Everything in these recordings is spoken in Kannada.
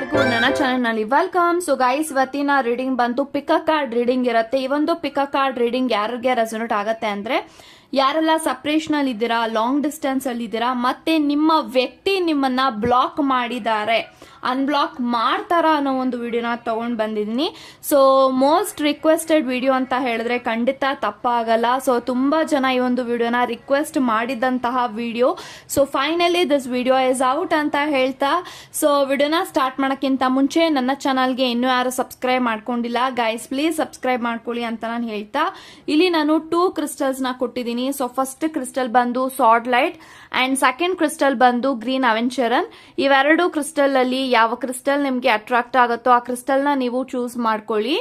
ಎಲ್ಲರಿಗೂ ನನ್ನ ಚಾನೆಲ್ನಲ್ಲಿ ವೆಲ್ಕಮ್ ಸೊ ಗೈಸ್ ಇವತ್ತಿನ ರೀಡಿಂಗ್ ಬಂತು ಪಿಕ ಕಾರ್ಡ್ ರೀಡಿಂಗ್ ಇರುತ್ತೆ. ಈ ಒಂದು ಪಿಕ ಕಾರ್ಡ್ ರೀಡಿಂಗ್ ಯಾರಿಗೆ ರೆಸೊನೇಟ್ ಆಗತ್ತೆ ಅಂದ್ರೆ ಯಾರೆಲ್ಲ ಸಪ್ರೇಷನ್ ಅಲ್ಲಿ ಇದ್ದೀರಾ ಲಾಂಗ್ ಡಿಸ್ಟೆನ್ಸ್ ಅಲ್ಲಿ ಇದ್ದೀರಾ, ಮತ್ತೆ ನಿಮ್ಮ ವ್ಯಕ್ತಿ ನಿಮ್ಮನ್ನ ಬ್ಲಾಕ್ ಮಾಡಿದ್ದಾರೆ. ಅನ್ಬ್ಲಾಕ್ ಮಾಡ್ತಾರ ಅನ್ನೋ ಒಂದು ವಿಡಿಯೋನ ತಗೊಂಡ್ ಬಂದಿದ್ದೀನಿ. ಸೊ ಮೋಸ್ಟ್ ರಿಕ್ವೆಸ್ಟೆಡ್ ವಿಡಿಯೋ ಅಂತ ಹೇಳಿದ್ರೆ ಖಂಡಿತ ತಪ್ಪಾಗಲ್ಲ. ಸೊ ತುಂಬಾ ಜನ ಈ ಒಂದು ವಿಡಿಯೋನ ರಿಕ್ವೆಸ್ಟ್ ಮಾಡಿದಂತಹ video so finally this video is out ಅಂತ ಹೇಳ್ತಾ ಸೊ ವಿಡಿಯೋನ ಸ್ಟಾರ್ಟ್ ಮಾಡೋಕ್ಕಿಂತ ಮುಂಚೆ ನನ್ನ ಚಾನಲ್ಗೆ ಇನ್ನೂ ಯಾರು ಸಬ್ಸ್ಕ್ರೈಬ್ ಮಾಡ್ಕೊಂಡಿಲ್ಲ ಗೈಸ್ ಪ್ಲೀಸ್ ಸಬ್ಸ್ಕ್ರೈಬ್ ಮಾಡ್ಕೊಳ್ಳಿ ಅಂತ ನಾನು ಹೇಳ್ತಾ, ಇಲ್ಲಿ ನಾನು ಟೂ ಕ್ರಿಸ್ಟಲ್ಸ್ನ ಕೊಟ್ಟಿದ್ದೀನಿ. ಸೊ ಫಸ್ಟ್ ಕ್ರಿಸ್ಟಲ್ ಬಂದು sodalite and second crystal ಬಂದು ಗ್ರೀನ್ ಅವೆಂಚರನ್ ಇವೆರಡು ಕ್ರಿಸ್ಟಲ್ ಅಲ್ಲಿ ಯಾವ ಕ್ರಿಸ್ಟಲ್ ನಿಮಗೆ ಅಟ್ರಾಕ್ಟ್ ಆಗುತ್ತೋ ಆ ಕ್ರಿಸ್ಟಲ್ನ ನೀವು ಚೂಸ್ ಮಾಡ್ಕೊಳ್ಳಿ.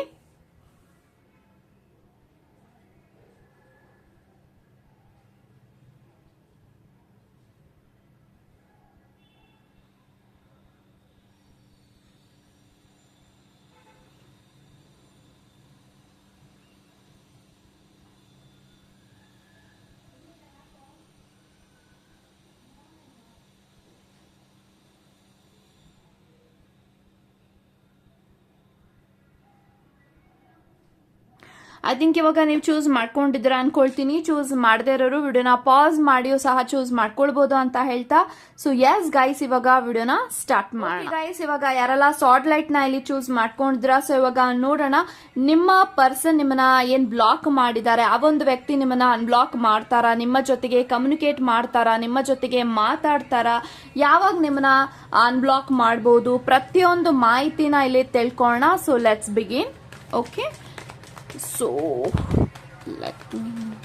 ಐ ಥಿಂಕ್ ಇವಾಗ ನೀವು ಚೂಸ್ ಮಾಡ್ಕೊಂಡಿದ್ರ ಅನ್ಕೊಳ್ತೀನಿ. ಚೂಸ್ ಮಾಡದೇ ಇರೋರು ವಿಡಿಯೋನ ಪಾಸ್ ಮಾಡಿಯೂ ಸಹ ಚೂಸ್ ಮಾಡ್ಕೊಳ್ಬಹುದು ಅಂತ ಹೇಳ್ತಾ. ಸೊ ಎಸ್ ಗೈಸ್ ಇವಾಗ ವಿಡಿಯೋನ ಸ್ಟಾರ್ಟ್ ಮಾಡಿ ಗೈಸ್ ಇವಾಗ ಯಾರೆಲ್ಲ ಸಾರ್ಟ್ ಲೈಟ್ನ ಇಲ್ಲಿ ಚೂಸ್ ಮಾಡ್ಕೊಂಡಿದ್ರ ಸೊ ಇವಾಗ ನೋಡೋಣ. ನಿಮ್ಮ ಪರ್ಸನ್ ನಿಮ್ಮನ್ನ ಏನ್ ಬ್ಲಾಕ್ ಮಾಡಿದ್ದಾರೆ? ಆ ಒಂದು ವ್ಯಕ್ತಿ ನಿಮ್ಮನ್ನ ಅನ್ಬ್ಲಾಕ್ ಮಾಡ್ತಾರಾ? ನಿಮ್ಮ ಜೊತೆಗೆ ಕಮ್ಯುನಿಕೇಟ್ ಮಾಡ್ತಾರಾ? ನಿಮ್ಮ ಜೊತೆಗೆ ಮಾತಾಡ್ತಾರಾ? ಯಾವಾಗ ನಿಮ್ಮನ್ನ ಅನ್ಬ್ಲಾಕ್ ಮಾಡಬಹುದು ಪ್ರತಿಯೊಂದು ಮಾಹಿತಿನ ಇಲ್ಲಿ ತಿಳ್ಕೊಳ್ಳೋಣ. So let's begin okay so, let me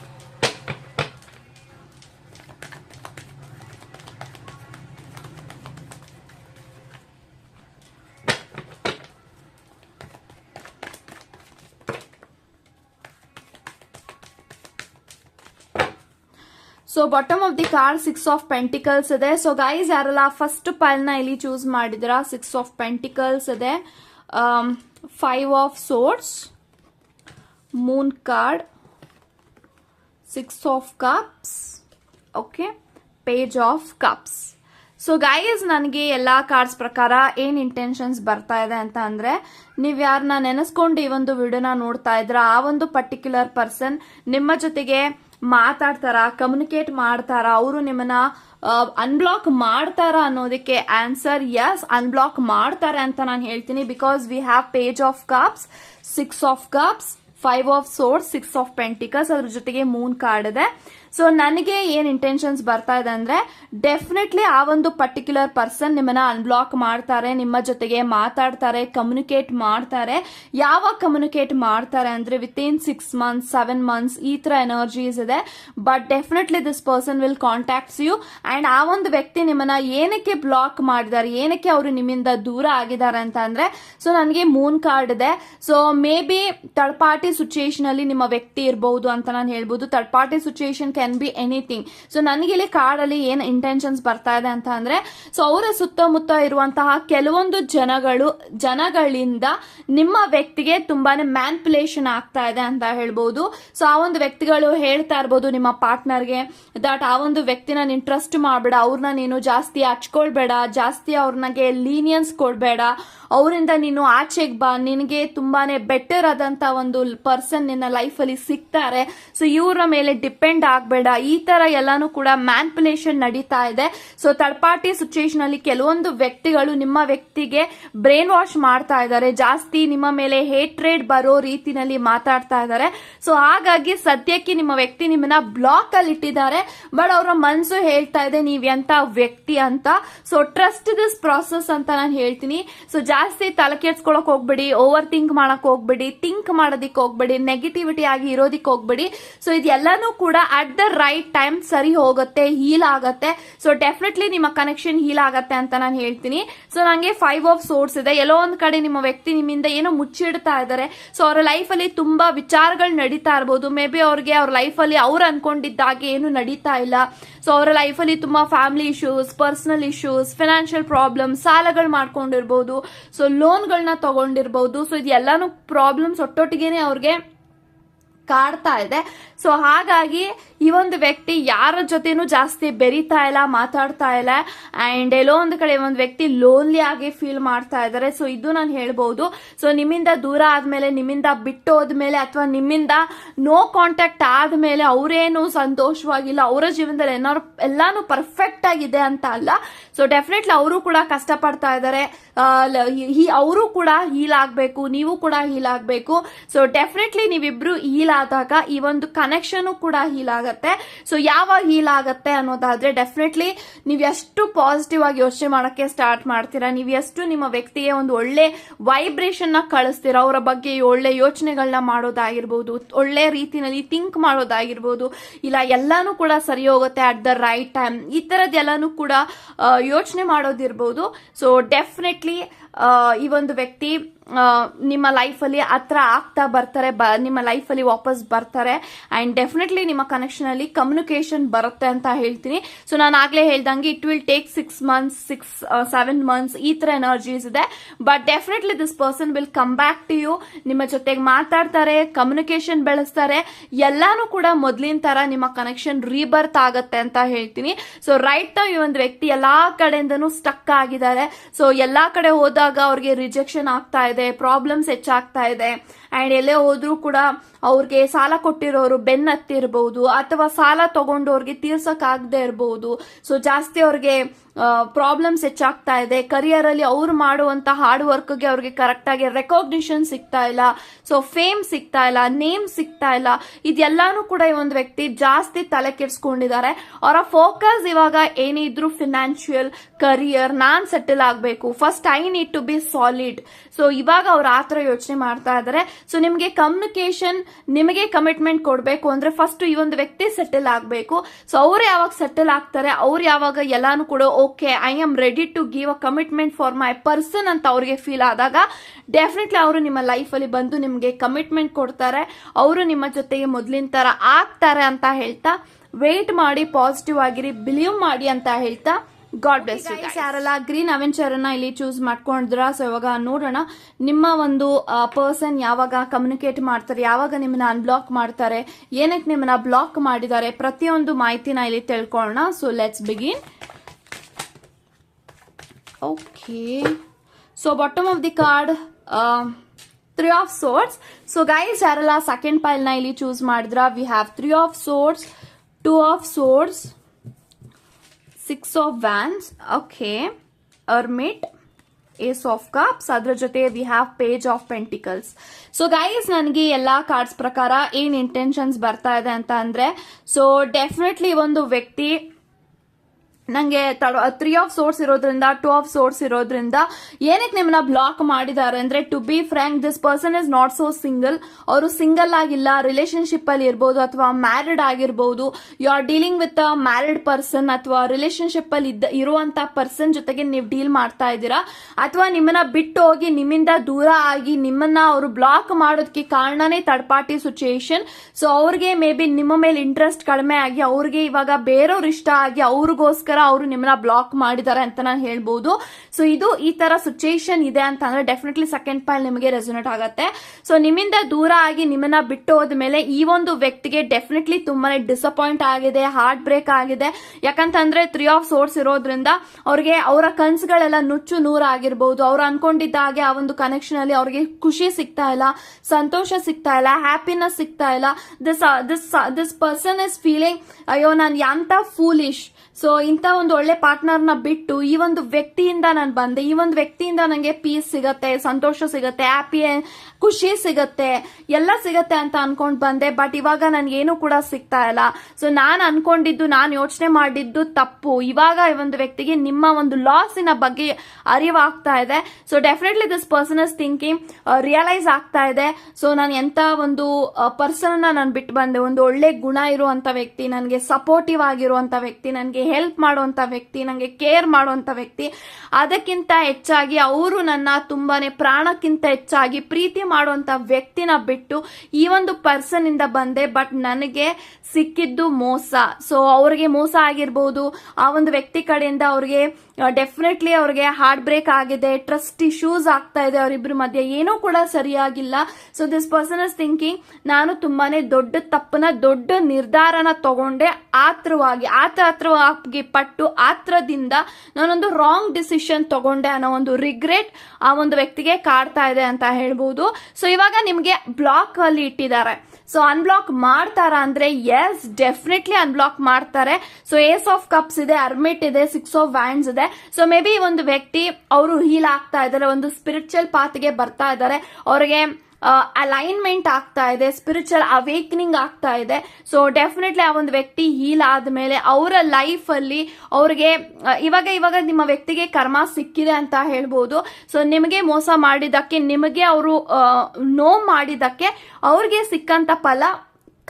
so bottom of the card six of pentacles ಇದೆ ಸೊ ಗೈಸ್ ಯಾರೆಲ್ಲ ಫಸ್ಟ್ ಪೈಲ್ನ ಇಲ್ಲಿ ಚೂಸ್ ಮಾಡಿದಿರಾ ಸಿಕ್ಸ್ ಆಫ್ ಪೆಂಟಿಕಲ್ಸ್ ಇದೆ five of swords moon card six of cups okay page of cups so guys ನನಗೆ ಎಲ್ಲ ಕಾರ್ಡ್ಸ್ ಪ್ರಕಾರ ಏನ್ ಇಂಟೆನ್ಷನ್ಸ್ ಬರ್ತಾ ಇದೆ ಅಂತ ಅಂದ್ರೆ, ನೀವ್ ಯಾರನ್ನ ನೆನೆಸ್ಕೊಂಡು ಈ ಒಂದು ವಿಡಿಯೋನ ನೋಡ್ತಾ ಇದ್ರ, ಆ ಒಂದು ಪರ್ಟಿಕ್ಯುಲರ್ ಪರ್ಸನ್ ನಿಮ್ಮ ಜೊತೆಗೆ ಮಾತಾಡ್ತಾರ ಕಮ್ಯುನಿಕೇಟ್ ಮಾಡ್ತಾರ, ಅವರು ನಿಮ್ಮನ್ನ ಅನ್ಬ್ಲಾಕ್ ಮಾಡ್ತಾರ ಅನ್ನೋದಕ್ಕೆ ಆನ್ಸರ್ ಎಸ್ ಅನ್ಬ್ಲಾಕ್ ಮಾಡ್ತಾರೆ ಅಂತ ನಾನು ಹೇಳ್ತೀನಿ because we have page of cups six of cups five of swords six of pentacles ಅದ್ರ ಜೊತೆಗೆ ಮೂನ್ ಕಾರ್ಡ್ ಇದೆ. ಸೊ ನನಗೆ ಏನ್ ಇಂಟೆನ್ಷನ್ಸ್ ಬರ್ತಾ ಇದೆ ಅಂದ್ರೆ ಡೆಫಿನೆಟ್ಲಿ ಆ ಒಂದು ಪರ್ಟಿಕ್ಯುಲರ್ ಪರ್ಸನ್ ನಿಮ್ಮನ್ನ ಅನ್ಬ್ಲಾಕ್ ಮಾಡ್ತಾರೆ, ನಿಮ್ಮ ಜೊತೆಗೆ ಮಾತಾಡ್ತಾರೆ ಕಮ್ಯುನಿಕೇಟ್ ಮಾಡ್ತಾರೆ. ಯಾವಾಗ ಕಮ್ಯುನಿಕೇಟ್ ಮಾಡ್ತಾರೆ ಅಂದ್ರೆ within six months seven months ಈ ತರ ಎನರ್ಜೀಸ್ ಇದೆ. But definitely this person will contacts you and ಆ ಒಂದು ವ್ಯಕ್ತಿ ನಿಮ್ಮನ್ನ ಏನಕ್ಕೆ ಬ್ಲಾಕ್ ಮಾಡಿದ್ದಾರೆ, ಏನಕ್ಕೆ ಅವರು ನಿಮ್ಮಿಂದ ದೂರ ಆಗಿದ್ದಾರೆ ಅಂತ ಅಂದ್ರೆ ಸೊ ನನಗೆ ಮೂನ್ ಕಾರ್ಡ್ ಇದೆ. So maybe third party situation ಅಲ್ಲಿ ನಿಮ್ಮ ವ್ಯಕ್ತಿ ಇರಬಹುದು ಅಂತ ನಾನು ಹೇಳ್ಬೋದು. Third party situation can be anything so ನನಗೆ ಇಲ್ಲಿ ಕಾರ್ಡ್ ಅಲ್ಲಿ ಏನ್ ಇಂಟೆನ್ಷನ್ಸ್ ಬರ್ತಾ ಇದೆ ಅಂತ ಅಂದ್ರೆ ಸೊ ಅವರ ಸುತ್ತಮುತ್ತ ಇರುವಂತಹ ಕೆಲವೊಂದು ಜನಗಳು, ಜನಗಳಿಂದ ನಿಮ್ಮ ವ್ಯಕ್ತಿಗೆ ತುಂಬಾನೇ ಮ್ಯಾನ್ಪುಲೇಷನ್ ಆಗ್ತಾ ಇದೆ ಅಂತ ಹೇಳ್ಬೋದು. ಸೊ ಆ ಒಂದು ವ್ಯಕ್ತಿಗಳು ಹೇಳ್ತಾ ಇರ್ಬೋದು ನಿಮ್ಮ ಪಾರ್ಟ್ನರ್ಗೆ ದಟ್ ಆ ಒಂದು ವ್ಯಕ್ತಿನ ನೀನ್ ಟ್ರಸ್ಟ್ ಮಾಡಬೇಡ ಅವ್ರನ್ನ ನೀನು ಜಾಸ್ತಿ ಹಚ್ಕೊಳ್ಬೇಡ, ಜಾಸ್ತಿ ಅವ್ರನಿಗೆ ಲೀನಿಯನ್ಸ್ ಕೊಡ್ಬೇಡ, ಅವರಿಂದ ನೀನು ಆಚೆಗೆ ಬಾ, ನಿನಗೆ ತುಂಬಾನೇ ಬೆಟರ್ ಆದಂತ ಒಂದು ಪರ್ಸನ್ ನಿನ್ನ ಲೈಫ್ ಅಲ್ಲಿ ಸಿಗ್ತಾರೆ. ಸೊ ಇವರ ಮೇಲೆ ಡಿಪೆಂಡ್ ಆಗಬೇಡ. ಈ ತರ ಎಲ್ಲಾನು ಕೂಡ ಮ್ಯಾನ್ಪುಲೇಷನ್ ನಡೀತಾ ಇದೆ. ಸೊ ಥರ್ಡ್ ಪಾರ್ಟಿ ಸಿಚುಯೇಷನ್ ಅಲ್ಲಿ ಕೆಲವೊಂದು ವ್ಯಕ್ತಿಗಳು ನಿಮ್ಮ ವ್ಯಕ್ತಿಗೆ ಬ್ರೈನ್ ವಾಶ್ ಮಾಡ್ತಾ ಇದ್ದಾರೆ. ಜಾಸ್ತಿ ನಿಮ್ಮ ಮೇಲೆ ಹೇಟ್ರೇಡ್ ಬರೋ ರೀತಿನಲ್ಲಿ ಮಾತಾಡ್ತಾ ಇದ್ದಾರೆ. ಸೊ ಹಾಗಾಗಿ ಸದ್ಯಕ್ಕೆ ನಿಮ್ಮ ವ್ಯಕ್ತಿ ನಿಮ್ಮನ್ನ ಬ್ಲಾಕ್ ಅಲ್ಲಿ ಇಟ್ಟಿದ್ದಾರೆ. ಬಟ್ ಅವರ ಮನಸ್ಸು ಹೇಳ್ತಾ ಇದೆ, ನೀವ್ ಎಂತ ವ್ಯಕ್ತಿ ಅಂತ. ಸೊ ಟ್ರಸ್ಟ್ ದಿಸ್ ಪ್ರಾಸೆಸ್ ಅಂತ ನಾನು ಹೇಳ್ತೀನಿ. ಸೊ ಜಾಸ್ತಿ ತಲೆ ಕೆಡ್ಸ್ಕೊಳಕ್ ಹೋಗ್ಬೇಡಿ ಓವರ್ ಥಿಂಕ್ ಮಾಡಕ್ ಹೋಗ್ಬೇಡಿ ಥಿಂಕ್ ಮಾಡೋದಿಕ್ ನೆಗೆಟಿವಿಟಿ ಆಗಿ ಇರೋದಿಕ್ ಹೋಗ್ಬೇಡಿ. ಸೊ ಇದೆಲ್ಲಾನು ಕೂಡ ಅಟ್ ದ ರೈಟ್ ಟೈಮ್ ಸರಿ ಹೋಗುತ್ತೆ ಹೀಲ್ ಆಗತ್ತೆ. ಸೊ ಡೆಫಿನೆಟ್ಲಿ ನಿಮ್ಮ ಕನೆಕ್ಷನ್ ಹೀಲ್ ಆಗತ್ತೆ ಅಂತ ನಾನು ಹೇಳ್ತೀನಿ. ಸೊ ನಂಗೆ ಫೈವ್ ಆಫ್ ಸೋರ್ಸ್ ಇದೆ. ಎಲ್ಲೋ ಒಂದ್ ಕಡೆ ನಿಮ್ಮ ವ್ಯಕ್ತಿ ನಿಮ್ಮಿಂದ ಏನೋ ಮುಚ್ಚಿಡ್ತಾ ಇದ್ದಾರೆ. ಸೊ ಅವ್ರ ಲೈಫ್ ಅಲ್ಲಿ ತುಂಬಾ ವಿಚಾರಗಳು ನಡೀತಾ ಇರ್ಬೋದು. ಮೇ ಬಿ ಅವ್ರಿಗೆ ಅವ್ರ ಲೈಫ್ ಅಲ್ಲಿ ಅವ್ರು ಅನ್ಕೊಂಡಿದ್ದಾಗೆ ಏನು ನಡೀತಾ ಇಲ್ಲ. ಸೊ ಅವರ ಲೈಫ್ ಅಲ್ಲಿ ತುಂಬಾ family issues personal issues financial problem ಸಾಲಗಳು ಮಾಡ್ಕೊಂಡಿರ್ಬೋದು. ಸೊ ಲೋನ್ಗಳನ್ನ ತಗೊಂಡಿರ್ಬೋದು. ಸೊ ಇದೆಲ್ಲಾನು ಪ್ರಾಬ್ಲಮ್ಸ್ ಒಟ್ಟೊಟ್ಟಿಗೆನೆ ಅವ್ರಿಗೆ ಕಾಡ್ತಾ ಇದೆ. ಸೊ ಹಾಗಾಗಿ ಈ ಒಂದು ವ್ಯಕ್ತಿ ಯಾರ ಜೊತೆನೂ ಜಾಸ್ತಿ ಬೆರಿತಾ ಇಲ್ಲ, ಮಾತಾಡ್ತಾ ಇಲ್ಲ. ಅಂಡ್ ಎಲ್ಲೋ ಒಂದು ಕಡೆ ಒಂದು ವ್ಯಕ್ತಿ ಲೋನ್ಲಿ ಆಗಿ ಫೀಲ್ ಮಾಡ್ತಾ ಇದ್ದಾರೆ. ಸೊ ಇದು ನಾನು ಹೇಳ್ಬೋದು. ಸೊ ನಿಮ್ಮಿಂದ ದೂರ ಆದ್ಮೇಲೆ, ನಿಮ್ಮಿಂದ ಬಿಟ್ಟು ಹೋದ್ಮೇಲೆ ಅಥವಾ ನಿಮ್ಮಿಂದ ನೋ ಕಾಂಟ್ಯಾಕ್ಟ್ ಆದ್ಮೇಲೆ ಅವರೇನು ಸಂತೋಷವಾಗಿಲ್ಲ. ಅವರ ಜೀವನದಲ್ಲಿ ಏನಾದ್ರು ಎಲ್ಲಾನು ಪರ್ಫೆಕ್ಟ್ ಆಗಿದೆ ಅಂತ ಅಲ್ಲ. ಸೊ ಡೆಫಿನೆಟ್ಲಿ ಅವರು ಕೂಡ ಕಷ್ಟಪಡ್ತಾ ಇದ್ದಾರೆ. ಅವರು ಕೂಡ ಹೀಲ್ ಆಗಬೇಕು, ನೀವು ಕೂಡ ಹೀಲ್ ಆಗಬೇಕು. ಸೊ ಡೆಫಿನೆಟ್ಲಿ ನೀವಿಬ್ರು ಹೀಲ್ ಆದಾಗ ಈ ಒಂದು ಕನೆಕ್ಷನ್ ಕೂಡ ಹೀಲ್ ಆಗತ್ತೆ. ಸೊ ಯಾವಾಗ ಹೀಲ್ ಆಗತ್ತೆ ಅನ್ನೋದಾದ್ರೆ ಡೆಫಿನೆಟ್ಲಿ ನೀವು ಎಷ್ಟು ಪಾಸಿಟಿವ್ ಆಗಿ ಯೋಚನೆ ಮಾಡಕ್ಕೆ ಸ್ಟಾರ್ಟ್ ಮಾಡ್ತೀರಾ, ನೀವು ಎಷ್ಟು ನಿಮ್ಮ ವ್ಯಕ್ತಿಗೆ ಒಂದು ಒಳ್ಳೆ ವೈಬ್ರೇಷನ್ನ ಕಳಿಸ್ತೀರಾ, ಅವರ ಬಗ್ಗೆ ಒಳ್ಳೆ ಯೋಚನೆಗಳನ್ನ ಮಾಡೋದಾಗಿರ್ಬೋದು, ಒಳ್ಳೆ ರೀತಿನಲ್ಲಿ ಥಿಂಕ್ ಮಾಡೋದಾಗಿರ್ಬೋದು, ಇಲ್ಲ ಎಲ್ಲಾನು ಕೂಡ ಸರಿ ಹೋಗುತ್ತೆ ಅಟ್ ದ ರೈಟ್ ಟೈಮ್ ಈ ತರದ್ದೆಲ್ಲಾನು ಕೂಡ ಯೋಚನೆ ಮಾಡೋದಿರ್ಬೋದು. ಸೊ ಡೆಫಿನೆಟ್ಲಿ ಈ ಒಂದು ವ್ಯಕ್ತಿ ನಿಮ್ಮ ಲೈಫಲ್ಲಿ ಹತ್ರ ಆಗ್ತಾ ಬರ್ತಾರೆ, ಬ, ನಿಮ್ಮ ಲೈಫಲ್ಲಿ ವಾಪಸ್ ಬರ್ತಾರೆ. ಆ್ಯಂಡ್ ಡೆಫಿನೆಟ್ಲಿ ನಿಮ್ಮ ಕನೆಕ್ಷನ್ ಅಲ್ಲಿ ಕಮ್ಯುನಿಕೇಶನ್ ಬರುತ್ತೆ ಅಂತ ಹೇಳ್ತೀನಿ. ಸೊ ನಾನು ಆಗಲೇ ಹೇಳ್ದಂಗೆ it will take six months six seven months ಈ ಥರ ಎನರ್ಜೀಸ್ ಇದೆ. But definitely this person will come back to you ನಿಮ್ಮ ಜೊತೆಗೆ ಮಾತಾಡ್ತಾರೆ ಕಮ್ಯುನಿಕೇಶನ್ ಬೆಳೆಸ್ತಾರೆ. ಎಲ್ಲಾನು ಕೂಡ ಮೊದಲಿನ ಥರ ನಿಮ್ಮ ಕನೆಕ್ಷನ್ ರೀಬರ್ತ್ ಆಗುತ್ತೆ ಅಂತ ಹೇಳ್ತೀನಿ. ಸೊ ರೈಟ್ ಈ ಒಂದು ವ್ಯಕ್ತಿ ಎಲ್ಲ ಕಡೆಯಿಂದನೂ ಸ್ಟಕ್ ಆಗಿದ್ದಾರೆ. ಸೊ ಎಲ್ಲ ಕಡೆ ಹೋದಾಗ ಅವ್ರಿಗೆ ರಿಜೆಕ್ಷನ್ ಆಗ್ತಾ ಪ್ರಾಬ್ಲಮ್ಸ್ ಹೆಚ್ಚಾಗ್ತಾ ಇದೆ. ಅಂಡ್ ಎಲ್ಲೇ ಹೋದ್ರೂ ಕೂಡ ಅವ್ರಿಗೆ ಸಾಲ ಕೊಟ್ಟಿರೋರು ಬೆನ್ ಹತ್ತಿರ್ಬಹುದು ಅಥವಾ ಸಾಲ ತಗೊಂಡವ್ರಿಗೆ ತೀರ್ಸಕ್ ಆಗದೆ ಇರಬಹುದು ಸೊ ಜಾಸ್ತಿ ಅವ್ರಿಗೆ ಪ್ರಾಬ್ಲಮ್ಸ್ ಹೆಚ್ಚಾಗ್ತಾ ಇದೆ. ಕರಿಯರ್ ಅಲ್ಲಿ ಅವ್ರು ಮಾಡುವಂತ ಹಾರ್ಡ್ ವರ್ಕ್ಗೆ ಅವ್ರಿಗೆ ಕರೆಕ್ಟ್ ಆಗಿ ರೆಕಾಗ್ನಿಷನ್ ಸಿಗ್ತಾ ಇಲ್ಲ. ಸೊ ಫೇಮ್ ಸಿಗ್ತಾ ಇಲ್ಲ ನೇಮ್ ಸಿಗ್ತಾ ಇಲ್ಲ. ಇದೆಲ್ಲಾನು ಕೂಡ ಈ ಒಂದು ವ್ಯಕ್ತಿ ಜಾಸ್ತಿ ತಲೆ ಕೆಡ್ಸ್ಕೊಂಡಿದ್ದಾರೆ. ಅವರ ಫೋಕಸ್ ಇವಾಗ ಏನಿದ್ರು ಫಿನಾನ್ಷಿಯಲ್ ಕರಿಯರ್ ನಾನ್ ಸೆಟಲ್ ಆಗಬೇಕು. First I need to be solid so ಇವಾಗ ಅವ್ರು ಆ ಥರ ಯೋಚನೆ ಮಾಡ್ತಾ ಇದ್ದಾರೆ. ಸೊ ನಿಮಗೆ ಕಮ್ಯುನಿಕೇಶನ್ ನಿಮಗೆ ಕಮಿಟ್ಮೆಂಟ್ ಕೊಡಬೇಕು ಅಂದ್ರೆ ಫಸ್ಟ್ ಈ ಒಂದು ವ್ಯಕ್ತಿ ಸೆಟಲ್ ಆಗಬೇಕು. ಸೊ ಅವ್ರು ಯಾವಾಗ ಸೆಟಲ್ ಆಗ್ತಾರೆ, ಅವ್ರು ಯಾವಾಗ ಎಲ್ಲಾನು ಕೂಡ okay I am ready to give a commitment for my person ಅಂತ ಅವ್ರಿಗೆ ಫೀಲ್ ಆದಾಗ ಡೆಫಿನೆಟ್ಲಿ ಅವರು ನಿಮ್ಮ ಲೈಫಲ್ಲಿ ಬಂದು ನಿಮಗೆ ಕಮಿಟ್ಮೆಂಟ್ ಕೊಡ್ತಾರೆ, ಅವರು ನಿಮ್ಮ ಜೊತೆಗೆ ಮೊದಲಿನ ತರ ಆಗ್ತಾರೆ ಅಂತ ಹೇಳ್ತಾ ವೇಟ್ ಮಾಡಿ ಪಾಸಿಟಿವ್ ಆಗಿರಿ ಬಿಲೀವ್ ಮಾಡಿ ಅಂತ ಹೇಳ್ತಾ ಗಾಡ್ ಬ್ಲೆಸ್ ಯಾರಲ್ಲ ಗ್ರೀನ್ ಅವೆಂಚರ್ ಅನ್ನ ಇಲ್ಲಿ ಚೂಸ್ ಮಾಡ್ಕೊಂಡಿದ್ರ ಸೊ ಇವಾಗ ನೋಡೋಣ, ನಿಮ್ಮ ಒಂದು ಪರ್ಸನ್ ಯಾವಾಗ ಕಮ್ಯುನಿಕೇಟ್ ಮಾಡ್ತಾರೆ, ಯಾವಾಗ ನಿಮ್ಮನ್ನ ಅನ್ಬ್ಲಾಕ್ ಮಾಡ್ತಾರೆ, ಏನಕ್ಕೆ ನಿಮ್ಮನ್ನ ಬ್ಲಾಕ್ ಮಾಡಿದ್ದಾರೆ, ಪ್ರತಿಯೊಂದು ಮಾಹಿತಿನ ಇಲ್ಲಿ ತಿಳ್ಕೊಳ್ಳೋಣ. So let's begin okay so bottom of the card three of swords so guys ಯಾರೆಲ್ಲ ಸೆಕೆಂಡ್ ಪೈಲ್ನ ಇಲ್ಲಿ ಚೂಸ್ ಮಾಡಿದ್ರ we have three of swords two of swords six of wands okay hermit ace of cups ಅದ್ರ ಜೊತೆ we have page of pentacles so guys ನನಗೆ ಎಲ್ಲಾ ಕಾರ್ಡ್ಸ್ ಪ್ರಕಾರ ಏನ್ ಇಂಟೆನ್ಷನ್ಸ್ ಬರ್ತಾ ಇದೆ ಅಂತ ಅಂದ್ರೆ ಸೊ ಡೆಫಿನೆಟ್ಲಿ ಒಂದು ವ್ಯಕ್ತಿ ನಂಗೆ ತ್ರೀ ಆಫ್ ಸೋರ್ಸ್ ಇರೋದ್ರಿಂದ ಟೂ ಆಫ್ ಸೋರ್ಸ್ ಇರೋದ್ರಿಂದ ಏನಕ್ಕೆ ನಿಮ್ಮನ್ನ ಬ್ಲಾಕ್ ಮಾಡಿದ್ದಾರೆ ಅಂದ್ರೆ to be frank this person is not so single ಅವರು ಸಿಂಗಲ್ ಆಗಿಲ್ಲ ರಿಲೇಶನ್ಶಿಪ್ ಅಲ್ಲಿ ಇರ್ಬೋದು ಅಥವಾ ಮ್ಯಾರಿಡ್ ಆಗಿರ್ಬೋದು. You are dealing with a married person ಅಥವಾ ರಿಲೇಶನ್ಶಿಪ್ ಅಲ್ಲಿ ಇದ್ದ, ಇರುವಂತ ಪರ್ಸನ್ ಜೊತೆಗೆ ನೀವು ಡೀಲ್ ಮಾಡ್ತಾ ಇದ್ದೀರಾ? ಅಥವಾ ನಿಮ್ಮನ್ನ ಬಿಟ್ಟು ಹೋಗಿ ನಿಮ್ಮಿಂದ ದೂರ ಆಗಿ ನಿಮ್ಮನ್ನ ಅವರು ಬ್ಲಾಕ್ ಮಾಡೋದಕ್ಕೆ ಕಾರಣನೇ ಥರ್ಡ್ ಪಾರ್ಟಿ ಸಿಚುಯೇಷನ್ ಸೊ ಅವ್ರಿಗೆ ಮೇ ಬಿ ನಿಮ್ಮ ಮೇಲೆ ಇಂಟ್ರೆಸ್ಟ್ ಕಡಿಮೆ ಆಗಿ, ಅವ್ರಿಗೆ ಇವಾಗ ಬೇರೆಯವ್ರು ಇಷ್ಟ ಆಗಿ, ಅವ್ರಿಗೋಸ್ಕರ ಅವರು ನಿಮ್ಮನ್ನ ಬ್ಲಾಕ್ ಮಾಡಿದ್ದಾರೆ ಅಂತ ನಾನು ಹೇಳ್ಬೋದು. ಸೊ ಇದು ಈ ತರ ಸಿಚುಯೇಷನ್ ಇದೆ ಅಂತ ಅಂದ್ರೆ ಡೆಫಿನೆಟ್ಲಿ ಸೆಕೆಂಡ್ ಪೈಲ್ ನಿಮಗೆ ರೆಸೊನೇಟ್ ಆಗುತ್ತೆ. ಸೊ ನಿಮ್ಮಿಂದ ದೂರ ಆಗಿ ನಿಮ್ಮನ್ನ ಬಿಟ್ಟು ಹೋದ್ಮೇಲೆ ಈ ಒಂದು ವ್ಯಕ್ತಿಗೆ ಡೆಫಿನೆಟ್ಲಿ ತುಂಬಾನೇ ಡಿಸಪಾಯಿಂಟ್ ಆಗಿದೆ ಹಾರ್ಟ್ ಬ್ರೇಕ್ ಆಗಿದೆ. ಯಾಕಂತಂದ್ರೆ ತ್ರೀ ಆಫ್ ಸೋರ್ಸ್ ಇರೋದ್ರಿಂದ ಅವ್ರಿಗೆ ಅವರ ಕನ್ಸುಗಳೆಲ್ಲ ನುಚ್ಚು ನೂರು ಆಗಿರ್ಬಹುದು ಅವ್ರು ಅನ್ಕೊಂಡಿದ್ದ ಹಾಗೆ ಆ ಒಂದು ಕನೆಕ್ಷನ್ ಅಲ್ಲಿ ಅವ್ರಿಗೆ ಖುಷಿ ಸಿಗ್ತಾ ಇಲ್ಲ, ಸಂತೋಷ ಸಿಗ್ತಾ ಇಲ್ಲ ಹ್ಯಾಪಿನೆಸ್ ಸಿಗ್ತಾ ಇಲ್ಲ. This this this person is feeling ಅಯ್ಯೋ, ನಾನು ಯಾಂತ ಫೂಲಿಶ್ ಸೊ ಇಂಥ ಒಂದು ಒಳ್ಳೆ ಪಾರ್ಟ್ನರ್ನ ಬಿಟ್ಟು ಈ ಒಂದು ವ್ಯಕ್ತಿಯಿಂದ ನಾನು ಬಂದೆ, ಈ ಒಂದು ವ್ಯಕ್ತಿಯಿಂದ ನನಗೆ ಪೀಸ್ ಸಿಗತ್ತೆ, ಸಂತೋಷ ಸಿಗತ್ತೆ ಹ್ಯಾಪಿ ಖುಷಿ ಸಿಗತ್ತೆ, ಎಲ್ಲ ಸಿಗತ್ತೆ ಅಂತ ಅನ್ಕೊಂಡ್ ಬಂದೆ ಬಟ್ ಇವಾಗ ನನ್ಗೇನು ಕೂಡ ಸಿಗ್ತಾ ಇಲ್ಲ. ಸೊ ನಾನು ಅನ್ಕೊಂಡಿದ್ದು, ನಾನು ಯೋಚನೆ ಮಾಡಿದ್ದು ತಪ್ಪು. ಇವಾಗ ಈ ಒಂದು ವ್ಯಕ್ತಿಗೆ ನಿಮ್ಮ ಒಂದು ಲಾಸಿನ ಬಗ್ಗೆ ಅರಿವಾಗ್ತಾ ಇದೆ. So definitely this person is thinking realise ಆಗ್ತಾ ಇದೆ. ಸೊ ನಾನು ಎಂತ ಒಂದು ಪರ್ಸನ್ ನಾನು ಬಿಟ್ಟು ಬಂದೆ, ಒಂದು ಒಳ್ಳೆ ಗುಣ ಇರುವಂತ ವ್ಯಕ್ತಿ, ನನಗೆ ಸಪೋರ್ಟಿವ್ ಆಗಿರುವಂತ ವ್ಯಕ್ತಿ, ನನಗೆ ಹೆಲ್ಪ್ ಮಾಡುವಂತ ವ್ಯಕ್ತಿ ನನಗೆ ಕೇರ್ ಮಾಡುವಂತ ವ್ಯಕ್ತಿ. ಅದಕ್ಕಿಂತ ಹೆಚ್ಚಾಗಿ ಅವರು ನನ್ನ ತುಂಬಾನೇ ಪ್ರಾಣಕ್ಕಿಂತ ಹೆಚ್ಚಾಗಿ ಪ್ರೀತಿ ಮಾಡುವಂತ ವ್ಯಕ್ತಿನ ಬಿಟ್ಟು ಈ ಒಂದು ಪರ್ಸನ್ ಇಂದ ಬಂದೆ ಬಟ್ ನನಗೆ ಸಿಕ್ಕಿದ್ದು ಮೋಸ. ಸೊ ಅವ್ರಿಗೆ ಮೋಸ ಆಗಿರ್ಬೋದು, ಆ ಒಂದು ವ್ಯಕ್ತಿ ಕಡೆಯಿಂದ ಅವ್ರಿಗೆ ಡೆಫಿನೆಟ್ಲಿ ಅವ್ರಿಗೆ ಹಾರ್ಟ್ ಬ್ರೇಕ್ ಆಗಿದೆ ಟ್ರಸ್ಟ್ ಇಶ್ಯೂಸ್ ಆಗ್ತಾ ಇದೆ ಅವರಿಬ್ಬರ ಮಧ್ಯೆ. ಏನೂ ಕೂಡ ಸರಿಯಾಗಿಲ್ಲ. So this person is thinking ನಾನು ತುಂಬಾನೇ ದೊಡ್ಡ ತಪ್ಪನ ದೊಡ್ಡ ನಿರ್ಧಾರನ ತಗೊಂಡೆ. ಆತ್ರವಾಗಿ ಆತ ಆತ್ರವಾಗಿ ಪಟ್ಟು, ಆತ್ರದಿಂದ ನಾನೊಂದು ರಾಂಗ್ ಡಿಸಿಷನ್ ತಗೊಂಡೆ ಅನ್ನೋ ಒಂದು ರಿಗ್ರೆಟ್ ಆ ಒಂದು ವ್ಯಕ್ತಿಗೆ ಕಾಡ್ತಾ ಇದೆ ಅಂತ ಹೇಳ್ಬೋದು. ಸೊ ಇವಾಗ ನಿಮಗೆ ಬ್ಲಾಕ್ ಅಲ್ಲಿ ಇಟ್ಟಿದ್ದಾರೆ. ಸೊ ಅನ್ಬ್ಲಾಕ್ ಮಾಡ್ತಾರಾ ಅಂದ್ರೆ ಎಸ್ ಡೆಫಿನೆಟ್ಲಿ ಅನ್ಬ್ಲಾಕ್ ಮಾಡ್ತಾರೆ. ಸೊ ಏಸ್ ಆಫ್ ಕಪ್ಸ್ ಇದೆ ಅರ್ಮಿಟ್ ಇದೆ ಸಿಕ್ಸ್ ಆಫ್ ವ್ಯಾಂಡ್ಸ್ ಇದೆ. ಸೊ ಮೇ ಬಿ ಒಂದು ವ್ಯಕ್ತಿ ಅವರು ಹೀಲ್ ಆಗ್ತಾ ಇದ್ದಾರೆ, ಒಂದು ಸ್ಪಿರಿಚುವಲ್ ಪಾತ್ಗೆ ಬರ್ತಾ ಇದ್ದಾರೆ. ಅವ್ರಿಗೆ ಅಲೈನ್ಮೆಂಟ್ ಆಗ್ತಾ ಇದೆ ಸ್ಪಿರಿಚುವಲ್ ಅವೇಕ್ನಿಂಗ್ ಆಗ್ತಾ ಇದೆ. ಸೊ ಡೆಫಿನೆಟ್ಲಿ ಆ ಒಂದು ವ್ಯಕ್ತಿ ಹೀಲ್ ಆದ್ಮೇಲೆ ಅವರ ಲೈಫ್ ಅಲ್ಲಿ ಅವ್ರಿಗೆ ಇವಾಗ ಇವಾಗ ನಿಮ್ಮ ವ್ಯಕ್ತಿಗೆ ಕರ್ಮ ಸಿಕ್ಕಿದೆ ಅಂತ ಹೇಳ್ಬೋದು. ಸೊ ನಿಮಗೆ ಮೋಸ ಮಾಡಿದ್ದಕ್ಕೆ, ನಿಮಗೆ ಅವರು ನೋ ಮಾಡಿದ್ದಕ್ಕೆ ಅವ್ರಿಗೆ ಸಿಕ್ಕಂತ ಫಲ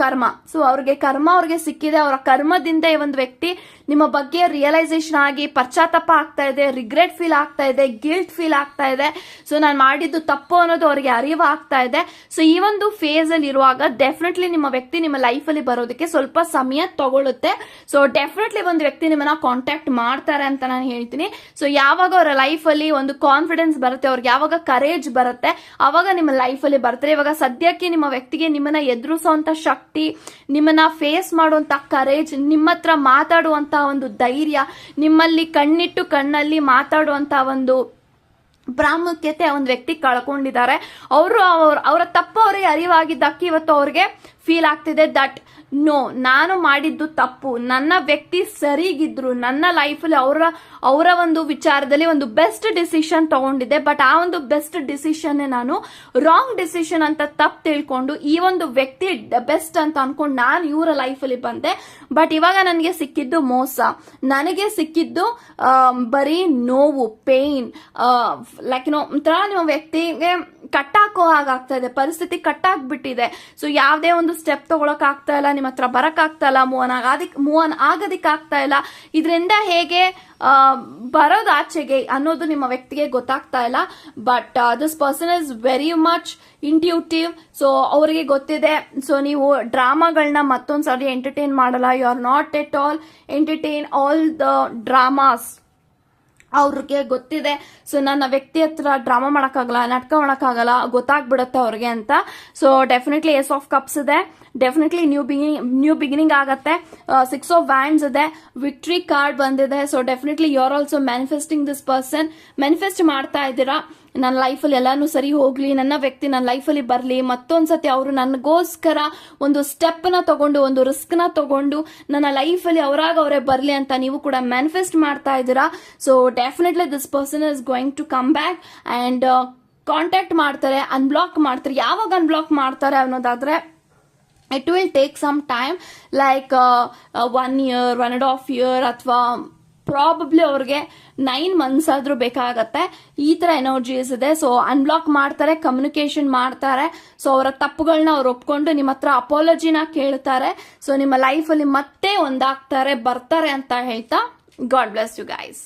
ಕರ್ಮ. ಸೊ ಅವ್ರಿಗೆ ಕರ್ಮ ಅವ್ರಿಗೆ ಸಿಕ್ಕಿದೆ. ಅವರ ಕರ್ಮದಿಂದ ಈ ಒಂದು ವ್ಯಕ್ತಿ ನಿಮ್ಮ ಬಗ್ಗೆ ರಿಯಲೈಸೇಷನ್ ಆಗಿ ಪಶ್ಚಾತ್ತಾಪ ಆಗ್ತಾ ಇದೆ ರಿಗ್ರೆಟ್ ಫೀಲ್ ಆಗ್ತಾ ಇದೆ ಗಿಲ್ಟ್ ಫೀಲ್ ಆಗ್ತಾ ಇದೆ. ಸೊ ನಾನು ಮಾಡಿದ್ದು ತಪ್ಪು ಅನ್ನೋದು ಅವರಿಗೆ ಅರಿವು ಆಗ್ತಾ ಇದೆ. ಸೊ ಈ ಒಂದು ಫೇಸ್ ಅಲ್ಲಿ ಇರುವಾಗ ಡೆಫಿನೆಟ್ಲಿ ನಿಮ್ಮ ವ್ಯಕ್ತಿ ನಿಮ್ಮ ಲೈಫ್ ಅಲ್ಲಿ ಬರೋದಕ್ಕೆ ಸ್ವಲ್ಪ ಸಮಯ ತಗೊಳ್ಳುತ್ತೆ ಸೊ ಡೆಫಿನೆಟ್ಲಿ ಒಂದು ವ್ಯಕ್ತಿ ನಿಮ್ಮನ್ನ ಕಾಂಟ್ಯಾಕ್ಟ್ ಮಾಡ್ತಾರೆ ಅಂತ ನಾನು ಹೇಳ್ತೀನಿ. ಸೊ ಯಾವಾಗ ಅವರ ಲೈಫ್ ಅಲ್ಲಿ ಒಂದು ಕಾನ್ಫಿಡೆನ್ಸ್ ಬರುತ್ತೆ, ಅವ್ರಿಗೆ ಯಾವಾಗ ಕರೇಜ್ ಬರುತ್ತೆ, ಅವಾಗ ನಿಮ್ಮ ಲೈಫ್ ಅಲ್ಲಿ ಬರ್ತಾರೆ. ಇವಾಗ ಸದ್ಯಕ್ಕೆ ನಿಮ್ಮ ವ್ಯಕ್ತಿಗೆ ನಿಮ್ಮನ್ನ ಎದುರಿಸುವಂತ ಶಕ್ತಿ ನಿಮ್ಮನ್ನ ಫೇಸ್ ಮಾಡುವಂತ ಕರೇಜ್ ನಿಮ್ಮ ಹತ್ರ ಮಾತಾಡುವಂತ ಒಂದು ಧೈರ್ಯ, ನಿಮ್ಮಲ್ಲಿ ಕಣ್ಣಿಟ್ಟು ಕಣ್ಣಲ್ಲಿ ಮಾತಾಡುವಂತ ಒಂದು ಪ್ರಾಮುಖ್ಯತೆ ಒಂದು ವ್ಯಕ್ತಿ ಕಳ್ಕೊಂಡಿದ್ದಾರೆ. ಅವರು ಅವರ ತಪ್ಪು ಅವರಿಗೆ ಅರಿವಾಗಿದ್ದಕ್ಕೆ ಇವತ್ತು ಅವ್ರಿಗೆ ಫೀಲ್ ಆಗ್ತಿದೆ ದಟ್ ನೋ ನಾನು ಮಾಡಿದ್ದು ತಪ್ಪು. ನನ್ನ ವ್ಯಕ್ತಿ ಸರಿಗಿದ್ರು, ನನ್ನ ಲೈಫಲ್ಲಿ ಅವರ ಅವರ ಒಂದು ವಿಚಾರದಲ್ಲಿ ಒಂದು ಬೆಸ್ಟ್ ಡಿಸಿಷನ್ ತಗೊಂಡಿದ್ದೆ ಬಟ್ ಆ ಒಂದು ಬೆಸ್ಟ್ ಡಿಸಿಷನ್ ನಾನು ರಾಂಗ್ ಡಿಸಿಷನ್ ಅಂತ ತಪ್ಪು ತಿಳ್ಕೊಂಡು, ಈ ಒಂದು ವ್ಯಕ್ತಿ ಬೆಸ್ಟ್ ಅಂತ ಅನ್ಕೊಂಡು ನಾನು ಇವರ ಲೈಫಲ್ಲಿ ಬಂದೆ. ಬಟ್ ಇವಾಗ ನನಗೆ ಸಿಕ್ಕಿದ್ದು ಮೋಸ. ನನಗೆ ಸಿಕ್ಕಿದ್ದು ಬರೀ ನೋವು ಪೇನ್ ಲೈಕ್ ನೋ ಒಂಥರ ನಿಮ್ಮ ವ್ಯಕ್ತಿಗೆ ಕಟ್ಟಾಕೋ ಹಾಗಾಗ್ತಾ ಇದೆ. ಪರಿಸ್ಥಿತಿ ಕಟ್ಟಾಗ್ಬಿಟ್ಟಿದೆ. ಸೊ ಯಾವುದೇ ಒಂದು ಸ್ಟೆಪ್ ತಗೊಳಕ್ ಆಗ್ತಾ ಇಲ್ಲ, ನಿಮ್ಮ ಹತ್ರ ಬರಕ್ ಇಲ್ಲ ಮೂವನ್ ಆಗೋದಿಕ್ ಮೂವನ್ ಆಗೋದಿಕ್ ಆಗ್ತಾ ಇಲ್ಲ. ಇದರಿಂದ ಹೇಗೆ ಬರೋದು ಆಚೆಗೆ ಅನ್ನೋದು ನಿಮ್ಮ ವ್ಯಕ್ತಿಗೆ ಗೊತ್ತಾಗ್ತಾ ಇಲ್ಲ. But this person is very much intuitive so ಅವರಿಗೆ ಗೊತ್ತಿದೆ. ಸೊ ನೀವು ಡ್ರಾಮಾಗಳನ್ನ ಮತ್ತೊಂದ್ಸರಿ ಎಂಟರ್ಟೈನ್ ಮಾಡಲ್ಲ. You are not at all entertain all the dramas ಅವ್ರಿಗೆ ಗೊತ್ತಿದೆ. ಸೊ ನನ್ನ ವ್ಯಕ್ತಿ ಹತ್ರ ಡ್ರಾಮಾ ಮಾಡೋಕ್ಕಾಗಲ್ಲ, ನಾಟಕ ಮಾಡೋಕ್ಕಾಗಲ್ಲ, ಗೊತ್ತಾಗ್ಬಿಡುತ್ತೆ ಅವ್ರಿಗೆ ಅಂತ. So definitely ace of cups ಇದೆ. Definitely new beginning new beginning ಆಗತ್ತೆ. ಸಿಕ್ಸ್ ಆಫ್ ವ್ಯಾಂಡ್ಸ್ ಇದೆ. ವಿಕ್ಟ್ರಿ ಕಾರ್ಡ್ ಬಂದಿದೆ. So definitely you are also manifesting this person manifest ಮಾಡ್ತಾ ಇದ್ದೀರಾ. ನನ್ನ ಲೈಫಲ್ಲಿ ಎಲ್ಲಾನು ಸರಿ ಹೋಗ್ಲಿ. ನನ್ನ ವ್ಯಕ್ತಿ ನನ್ನ ಲೈಫಲ್ಲಿ ಬರಲಿ. ಮತ್ತೊಂದ್ಸತಿ ಅವರು ನನಗೋಸ್ಕರ ಒಂದು ಸ್ಟೆಪ್ನ ತಗೊಂಡು, ಒಂದು ರಿಸ್ಕ್ನ ತಗೊಂಡು ನನ್ನ ಲೈಫಲ್ಲಿ ಅವರಾಗ ಅವರೇ ಬರಲಿ ಅಂತ ನೀವು ಕೂಡ ಮ್ಯಾನಿಫೆಸ್ಟ್ ಮಾಡ್ತಾ ಇದ್ದೀರಾ. So definitely this person is going to come back and contact ಮಾಡ್ತಾರೆ ಅನ್ಬ್ಲಾಕ್ ಮಾಡ್ತಾರೆ. ಯಾವಾಗ ಅನ್ಬ್ಲಾಕ್ ಮಾಡ್ತಾರೆ ಅನ್ನೋದಾದ್ರೆ it will take some time like one year one and half year ಅಥವಾ ಪ್ರಾಬಬ್ಲಿ ಅವ್ರಿಗೆ ನೈನ್ ಮಂತ್ಸ್ ಆದ್ರೂ ಬೇಕಾಗತ್ತೆ. ಈ ತರ ಎನರ್ಜೀಸ್ ಇದೆ. ಸೊ ಅನ್ಬ್ಲಾಕ್ ಮಾಡ್ತಾರೆ ಕಮ್ಯುನಿಕೇಶನ್ ಮಾಡ್ತಾರೆ. ಸೊ ಅವರ ತಪ್ಪುಗಳನ್ನ ಅವ್ರು ಒಪ್ಕೊಂಡು ನಿಮ್ಮ ಹತ್ರ ಅಪಾಲಜಿನ ಕೇಳ್ತಾರೆ. ಸೊ ನಿಮ್ಮ ಲೈಫಲ್ಲಿ ಮತ್ತೆ ಒಂದಾಗ್ತಾರೆ, ಬರ್ತಾರೆ ಅಂತ ಹೇಳ್ತಾ ಗಾಡ್ ಬ್ಲೆಸ್ ಯು ಗೈಸ್